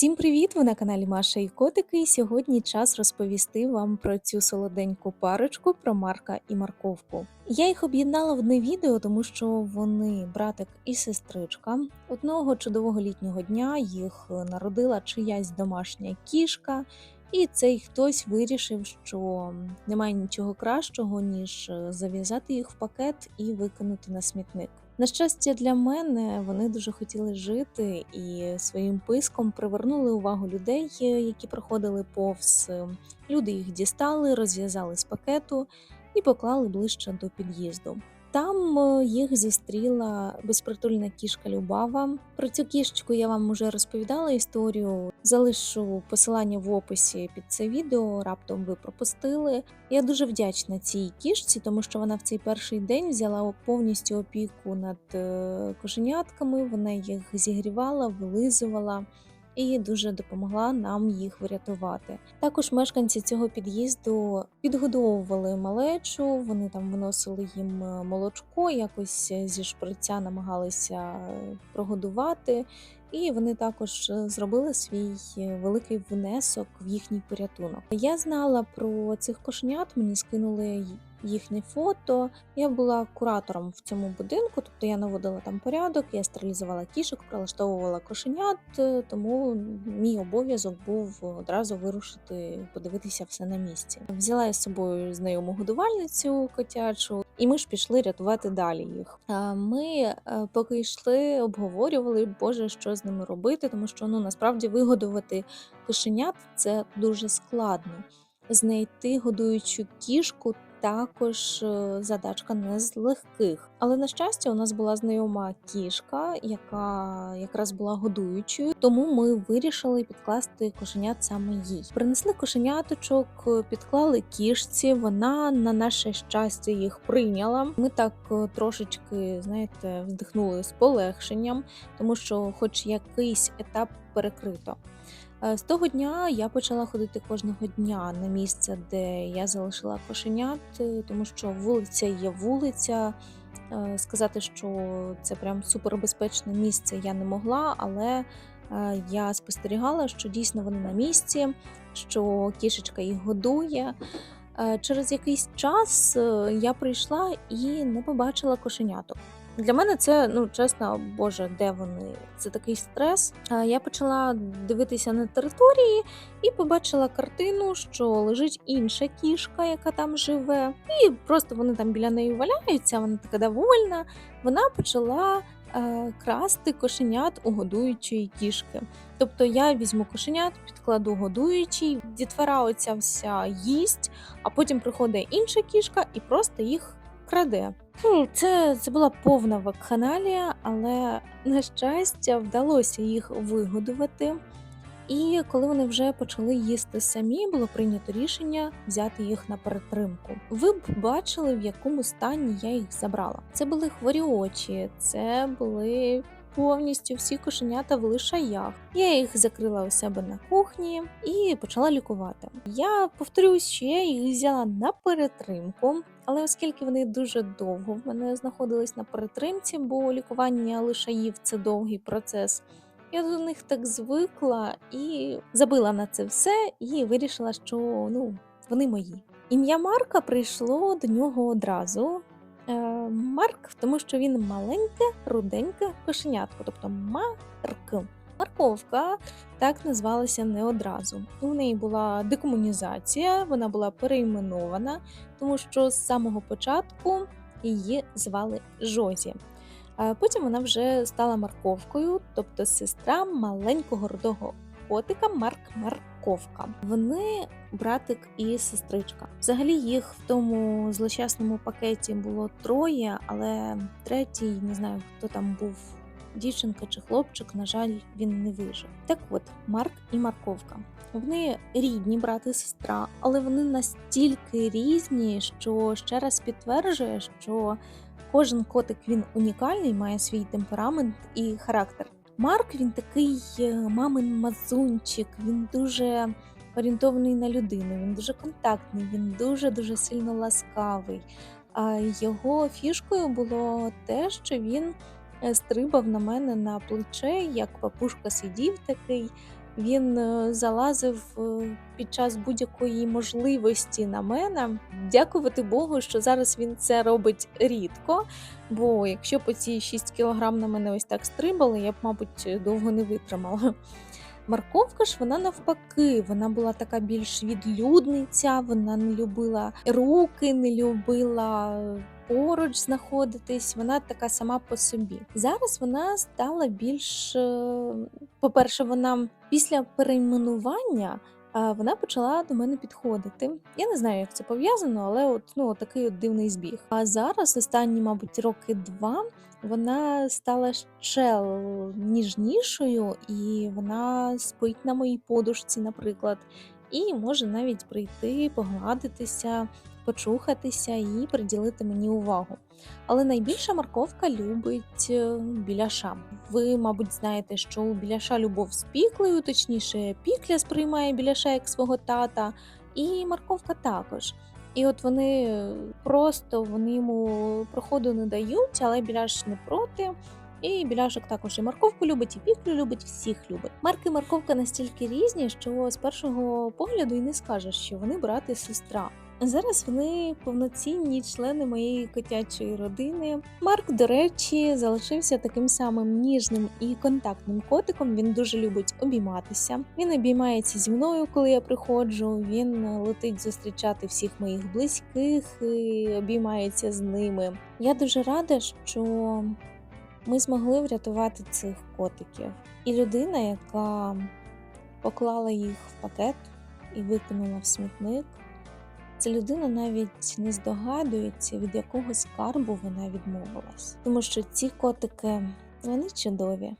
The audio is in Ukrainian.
Всім привіт! Ви на каналі Маша і Котики. І сьогодні час розповісти вам про цю солоденьку парочку про Марка і Марковку. Я їх об'єднала в одне відео, тому що вони братик і сестричка. Одного чудового літнього дня їх народила чиясь домашня кішка, і цей хтось вирішив, що немає нічого кращого, ніж зав'язати їх в пакет і викинути на смітник. На щастя, для мене вони дуже хотіли жити і своїм писком привернули увагу людей, е, які проходили повз. Люди їх дістали, розв'язали з пакету і поклали ближче до під'їзду. Там е, їх зустріла безпритульна кішка Любава. Про цю кішечку я вам уже розповідала історію. Залишу посилання в описі під це відео. Раптом ви пропустили. Я дуже вдячна цій кішці, тому що вона в цей перший день взяла повністю опіку над е, кошенятками. Вона їх зігрівала, вилизувала і дуже допомогла нам їх врятувати. Також мешканці цього під'їзду підгодовували малечу, вони там виносили їм е, молочко, якось е, зі шприця намагалися е, прогодувати. І вони також зробили свій великий внесок в їхній порятунок. Я знала про цих кошенят, мені скинули їхнє фото. Я була куратором в цьому будинку, тобто я наводила там порядок, я стерилізувала кішок, прилаштовувала кошенят, е, тому мій обов'язок був одразу вирушити, подивитися все на місці. Взяла я з собою знайому годувальницю котячу, і ми ж пішли рятувати далі їх. Ми е, поки йшли, обговорювали, боже, що з ними робити, тому що ну насправді вигодувати кошенят це дуже складно. Знайти годуючу кішку також е, задачка не з легких. Але на щастя, у нас була знайома кішка, яка якраз була годуючою, тому ми вирішили підкласти кошенят саме їй. Принесли кошеняточок, підклали кішці. Вона на наше щастя їх прийняла. Ми так е, трошечки, знаєте, вздихнули з полегшенням, тому що, хоч якийсь етап перекрито. Е, з того дня я почала ходити кожного дня на місце, де я залишила кошенят, е, тому що вулиця є вулиця. Е, сказати, що це прям супербезпечне місце я не могла, але я спостерігала, що дійсно вони на місці, що кішечка їх годує. Через якийсь час я прийшла і не побачила кошеняток. Для мене це, ну чесно, боже, де вони? Це такий стрес. Я почала дивитися на території і побачила картину, що лежить інша кішка, яка там живе, і просто вони там біля неї валяються. Вона така довольна. Вона почала е, красти кошенят у годуючої кішки. Тобто я візьму кошенят, підкладу годуючий, дітвора оця вся їсть, а потім приходить інша кішка і просто їх краде. Ну, Це це була повна вакханалія, але, на щастя, вдалося їх вигодувати. І коли вони вже почали їсти самі, було прийнято рішення взяти їх на перетримку. Ви б бачили, в якому стані я їх забрала. Це були хворі очі, це були повністю всі кошенята в лишаях. Я їх закрила у себе на кухні і почала лікувати. Я повторюсь, що я їх взяла на перетримку, але оскільки вони дуже довго в мене знаходились на перетримці, бо лікування лишаїв це довгий процес. Я до них так звикла і забила на це все, і вирішила, що ну вони мої. Ім'я Марка прийшло до нього одразу. Е, Марк, тому що він маленьке, руденьке кошенятко, тобто Марк. Марковка так назвалася не одразу. У неї була декомунізація, вона була перейменована, тому що з самого початку її звали Жозі. Потім вона вже стала морковкою, тобто сестра маленького рудого котика Марк Марк Марковка. Вони братик і сестричка. Взагалі їх в тому злочасному пакеті було троє, але третій, не знаю, хто там був. Дівчинка чи хлопчик, на жаль, він не вижив. Так от, Марк і Марковка. Вони рідні брат і сестра, але вони настільки різні, що ще раз підтверджує, що кожен котик він унікальний, має свій темперамент і характер. Марк він такий е, мамин мазунчик, він дуже орієнтований на людину, він дуже контактний, він дуже-дуже сильно ласкавий. А його фішкою було те, що він е, стрибав на мене на плече, як папушка сидів такий, Він е, залазив е, під час будь-якої можливості на мене. Дякувати Богу, що зараз він це робить рідко. Бо якщо б ці 6 кілограм на мене ось так стрибали, я б, мабуть, довго не витримала. Морковка ж вона навпаки, вона була така більш відлюдниця, вона не любила руки, не любила поруч знаходитись. Вона така сама по собі. Зараз вона стала більш, е, по-перше, вона після перейменування. е, Вона почала до мене підходити. Я не знаю, як це пов'язано, але от ну такий от дивний збіг. А зараз, останні, мабуть, роки два, вона стала ще ніжнішою, і вона спить на моїй подушці, наприклад, і може навіть прийти, погладитися, почухатися і приділити мені увагу. Але найбільше морковка любить е, біляша. Ви, мабуть, знаєте, що у біляша любов з піклею, точніше, пікля сприймає біляша як свого тата, і морковка також. І от вони е, просто вони йому проходу не дають, але біляш не проти. І біляшок також і морковку любить, і піклю любить, всіх любить. Марки морковка настільки різні, що з першого погляду і не скажеш, що вони брат і сестра. Зараз вони повноцінні члени моєї котячої родини. Марк, до речі, залишився таким самим ніжним і контактним котиком. Він дуже любить обійматися. Він обіймається зі мною, коли я приходжу. Він летить зустрічати всіх моїх близьких і обіймається з ними. Я дуже рада, що ми змогли врятувати цих котиків. І людина, яка поклала їх в пакет і викинула в смітник. Ця людина навіть не здогадується, від якого скарбу вона відмовилась, тому що ці котики вони чудові.